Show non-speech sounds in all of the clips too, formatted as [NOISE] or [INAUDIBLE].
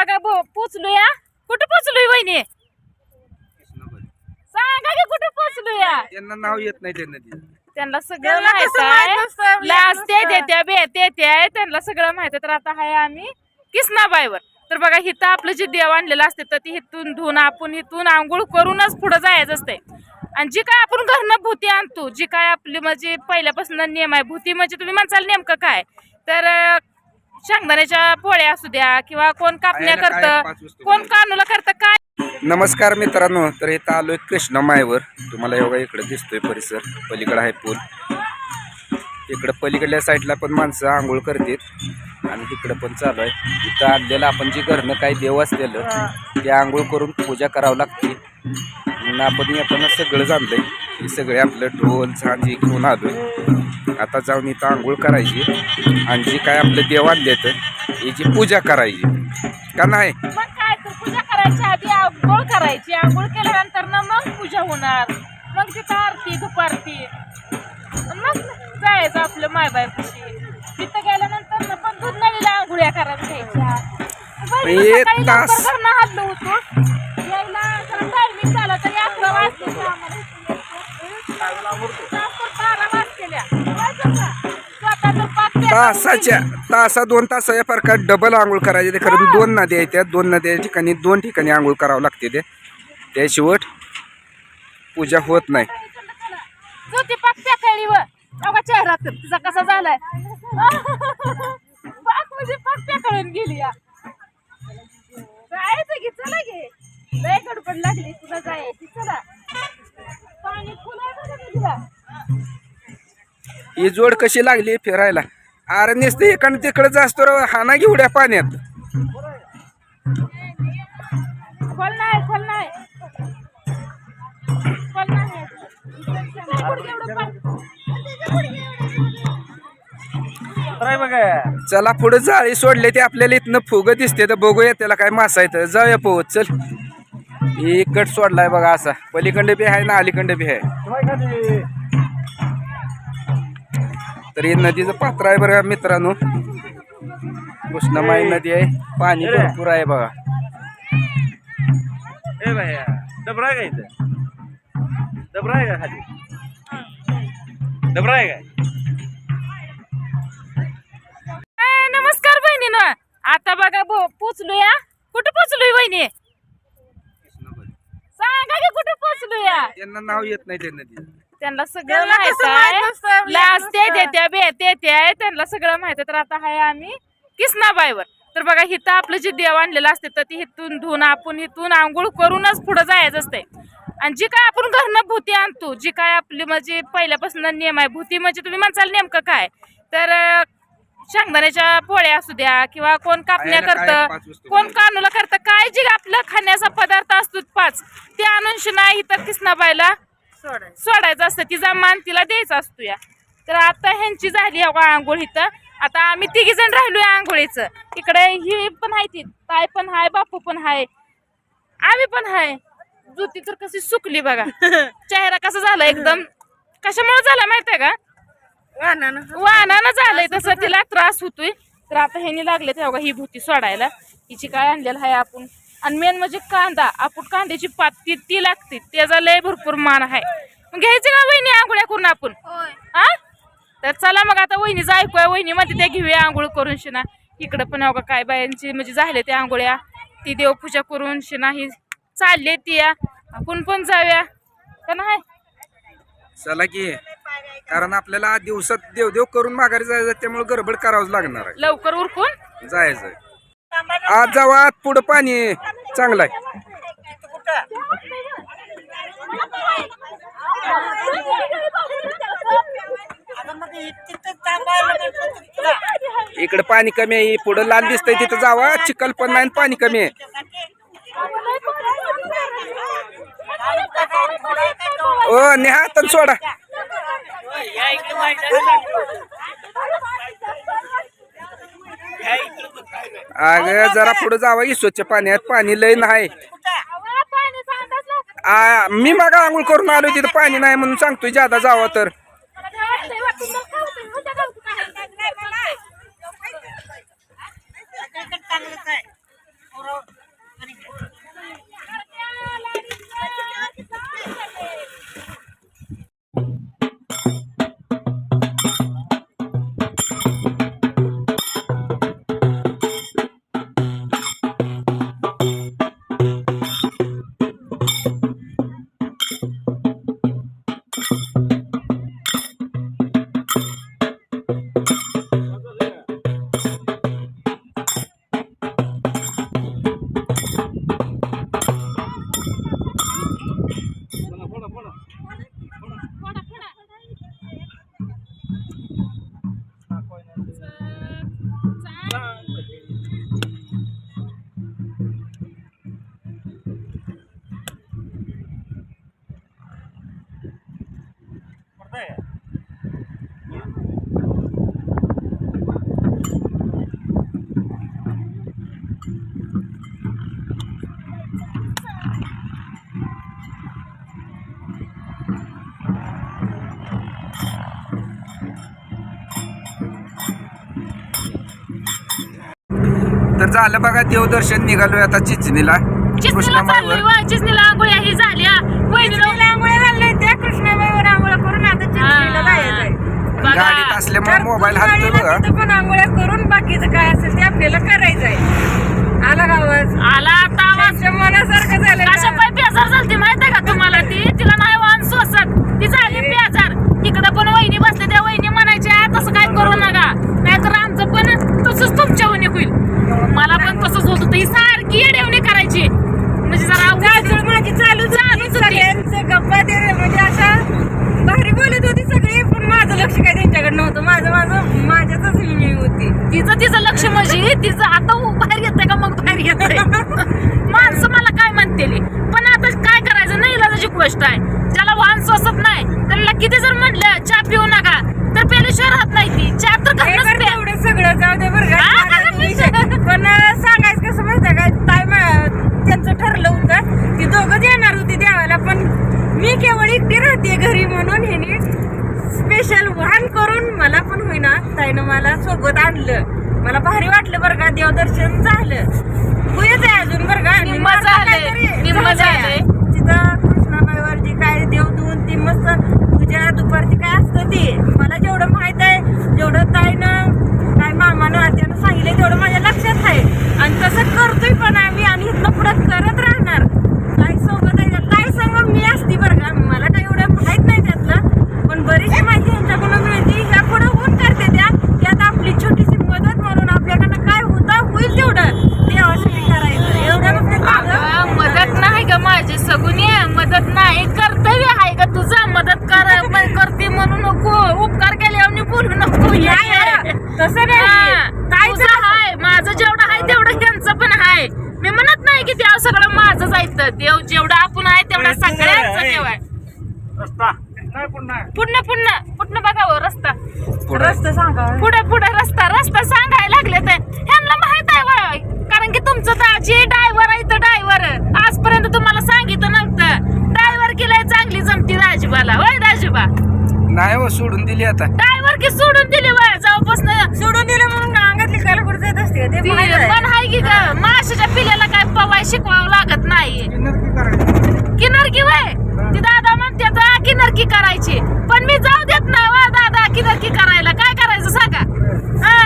बघा बो पोचलोया कुठं पोचलोय वहिनी? सांगा की कुठं पोचलोया? त्यांना नाव येत नाही त्यांना ते. त्यांना सगळं त्यांना माहीत कसं माहीत नसतं. देत्या त्यांना सगळं माहीत आहे. तर आता आहे आम्ही किसनाबाईवर. तर बघा हिथं आपलं जे देव आणलेलं असते तर ती हिथून धुवून आपण हिथून आंघोळ करूनच पुढे जायचं असते आणि जी काय आपण घरनं भूती आणतो जी काय आपली म्हणजे पहिल्यापासून नियम आहे भूती म्हणजे तुम्ही म्हणसाल नेमकं काय? तर अं, शेंगदाण्याच्या पोळ्या असू द्या किंवा कोण कापण्या खायला काय करतं पाच वस्तू कोण कानूला करतं काय? नमस्कार मित्रांनो तर इथं आलोय कृष्णा मायवर. तुम्हाला योगा इकडे दिसतोय परिसर. पलीकडे आहे पूल. इकडं पलीकडल्या साईडला पण माणसं आंघोळ करतात आणि इकडं पण चालू आहे. इथं आणलेलं आपण जे घरनं काही देव असलेलं ते आंघोळ करून पूजा करावं लागते म्हणून आपण येताना सगळं जाणलंय. हे सगळे आपलं ढोल झांजी घेऊन आलोय. आता जाऊन इथं आंघोळ करायची आणि जे काय आपलं देव आणले तर याची पूजा करायची. का नाही? मग काय तर पूजा करायची आधी आंघोळ करायची. आंघोळ केल्यानंतर ना मग पूजा होणार. मग तिथं आरती दुपारती मग जायचं आपलं मायबायपाशी तिथं गेल्यानंतर ना पण दूध नळीला आंघोळ्या करायला घ्यायच्या बरं, ए, सकाळी तास. लवकर घरनं हल्लो होतो यायला जरा झाला तरी अकरा वाजले तासाच्या तासा दोन तासाच्या फरकात डबल आंघोळ करायचे. ते खरं दोन नद्या आहेत त्या. दोन नद्या ठिकाणी दोन ठिकाणी आंघोळ करावं लागते ते. त्याशिवाय पूजा होत नाही. तिचा कसा झालाय? गेली ही जोड कशी लागली फिरायला? अरे नुसतं इकडं तिकडं जास्त हाना घेऊड्या पाण्यात. चला पुढे जाळी सोडले ते आपल्याला इथनं फुग दिसते. तर बघूया त्याला काय मासा येतं जाऊया पोहत चल. ही कट सोडलाय बघा असा. पलीकडे बी आहे ना अलीकडे बी आहे. तर हे नदीचं पात्र आहे बरं मित्रांनो. कृष्णमाई नदी आहे. पाणी भरपूर आहे बघा. ए भैया डबरा आहे का इथं? डबरा आहे का खाली? डबरा आहे काय ए, नमस्कार बहिणीनं. आता बघा बो पोचलोया. कुठं पोचलोय बहिणी? सांगा की कुठं पोचलोया? त्यांना नाव येत नाही त्या नदी त्यांना सगळं त्यांना माहीत कसं माहीत आहे. नसतं, माहीत लास्ट ते नसतं. देत्या बे देत्या आहे. त्यांना सगळं माहीत आहे. तर आता आहे आम्ही किसनाबाईवर. तर बघा हिथं आपलं जे देव आणलेलं असते तर ती हिथून धुवून आपण हिथून आंघोळ करूनच पुढे जायचं असते. आणि जी काय आपण घरनं भूती आणतो जी काय आपली म्हणजे पहिल्यापासून नियम आहे. भूती म्हणजे तुम्ही म्हणसाल नेमकं काय? तर अं, शेंगदाण्याच्या पोळ्या असू द्या किंवा कोण कापण्या खायला काय करतं वस्तू कोण कानूला करतं काय जे आपलं खाण्याचा पदार्थ असतो पाच ते आणून शिना इथं किसनाबाईला सोडायचं. असतं. तिचा मान तिला द्यायचा असतो या. तर आता ह्यांची झाली आंघोळ इथं. आता आम्ही तिघी जण राहिलोय आंघोळीचं. इकडे ही पण आहे ती. ताई पण हाय बापू पण हाय. आम्ही पण हाय. ज्योती तर कशी सुकली बघा. [LAUGHS] चेहरा कसा झाला एकदम? कशामुळे झाला माहितीये का? वाहनानं. वाहनानं झालंय तसं. तिला त्रास होतोय. तर आता ह्यानी लागले तेव्हा ही भूती सोडायला. हिची काय आणलेलं आहे आपण? आणि मेन म्हणजे कांदा. आपण कांद्याची पात ती ती लागते. त्याचा लय भरपूर मान आहे. मग घ्यायची का वहिनी आंघोळ्या करून आपण? हा? तर चला मग आता वहिनीचं ऐकूया. वहिनी मध्ये त्या घेऊया आंघोळ करून शिना. इकडं पण अवघा काय बायांची म्हणजे झाले त्या आंघोळ्या. ती देवपूजा करून शिना ही चालले ती या. आपण पण जाऊया. का नाही? चला की. कारण आपल्याला दिवसात देवदेव करून माघारी जायचं त्यामुळे गडबड करावंच लागणार आहे. लवकर उरकून? जायचंय. आज जाऊ आत पुढं पाणी आहे. चांगलं आहे. इकडे पाणी कमी आहे पुढं लाल दिसतंय तिथं जावा चिखल पण नाही पाणी कमी आहे. ओ नेहा तर सोडा. अगं जरा पुढे जावा स्वच्छ पाण्यात पाणी लय नाही आ, मी मग आंघोळ करून आलो तिथं पाणी नाही म्हणून सांगतोय जादा जावा तर झालं बघा देवदर्शन निघालोय आता चिचणीला. चिचणीला आंघोळ्या ही झाल्या आंघोळ्या त्या कृष्णाबाईवर आंघोळ्या करून आता चिंचणीला जायचंय. बघा. गाडीत असल्यामुळे मोबाईल तू हालतोय गाडीला बघा तिथं पण आंघोळ्या करून बाकीचं काय असेल ते आपल्याला करायचंय. आला आवाज? आला आता आवाज? मला पण तसंच होत होतं. ही सारखी येडेवणी करायची. म्हणजे जरा अवघड- माझी चालू. सगळ्यांचं गप्पा ते म्हणजे अशा भारी बोलत होती सगळी पण माझं लक्ष काय त्यांच्याकडे नव्हतं. माझं माझं माझ्यातच मी होती. तिचं तिचं लक्ष म्हणजे तिचं आता बाहेर येतंय का? मग बाहेर येतंय. [LAUGHS] माणसं मला काय म्हणतेली? पण आता काय करायचं? नाही इलाजाची गोष्ट आहे. ज्याला वाहन सोसत नाही त्याला किती जर म्हणलं चहा पिऊ नका तर पेल्याशिवाय राहत नाही ती. चहा तर सगळं जाऊ दे बरं का. हा, माझा तो विषय. पण अं, सांगायचं कसं माहितीये का ताई त्यांचं ठरलं होतं ती दोघंच येणार होती देवाला पण मी केवळ एकटी राहते घरी म्हणून ह्याने स्पेशल वाहन करून मला पण होईना. ताईनं मला सोबत आणलं. मला भारी वाटलं बरं का देवदर्शन झालं. होयच आहे अजून बरं का. तिथं कृष्णाबाईवर जी काय देव धुवून ती मस्त पूजा दुपारची काय असतं ती. मला जेवढं माहीत आहे जेवढं ताईनं काय मामानं आत्यानं सांगितलं तेवढं माझ्या लक्षात आहे. आणि तसं करतोय पण आम्ही आणि इथनं पुढं करत राहणार ताई सोबत आहे ताई संग मी असती बरं का मला काय एवढं माहीत नाही त्यातलं पण बरीचशी माहिती यांच्याकडून मिळते ह्या पुढं होऊन करते त्या त्यात आपली छोटीशी मदत म्हणून आपल्याकडनं काय होता होईल तेवढं देवासाठी करायचं एवढं नुसतं झालं. अगं, मदत नाही का माझी सगुनी मदत नाही कर्तव्य आहे का तुझं मदत कर पण करते म्हणून नको उपकार केल्यावर बोलू नको. तसं. हा, तुझं आहे माझं जेवढं आहे तेवढं त्यांचं पण आहे मी म्हणत नाही की देव सगळं माझं जायचं देव जेवढं आपण आहे तेवढं सगळ्यांचं देव आहे. रस्ता. नाही पुन्हा पुन्हा पुन्हा बघावं रस्ता. पुढं. रस्ता सांगा. पुढे पुढे रस्ता रस्ता सांगायला लागले तर ह्यांना माहीत आहे बा. कारण की तुमचं दाजी ड्रायव्हर आहे तर ड्रायव्हर. आजपर्यंत तुम्हाला सांगितलं नव्हतं. ड्रायव्हर केलाय चांगली जमती दाजीबाला होय दाजीबा नाही हो सोडून दिली आता. ड्रायव्हर की सोडून दिली वय जाऊपासून. सोडून दिलं म्हणून अंगातली कालपूर जात असते ते आहे. पण आहे की ग माशाच्या पिल्याला काय पवाय शिकवावं लागत नाही. किनरकी वय? ती दादा म्हणते आता किनरकी करायची. पण मी जाऊ देत नाही वा दादा किनरकी करायला. काय करायचं सांगा? हा.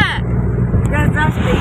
असते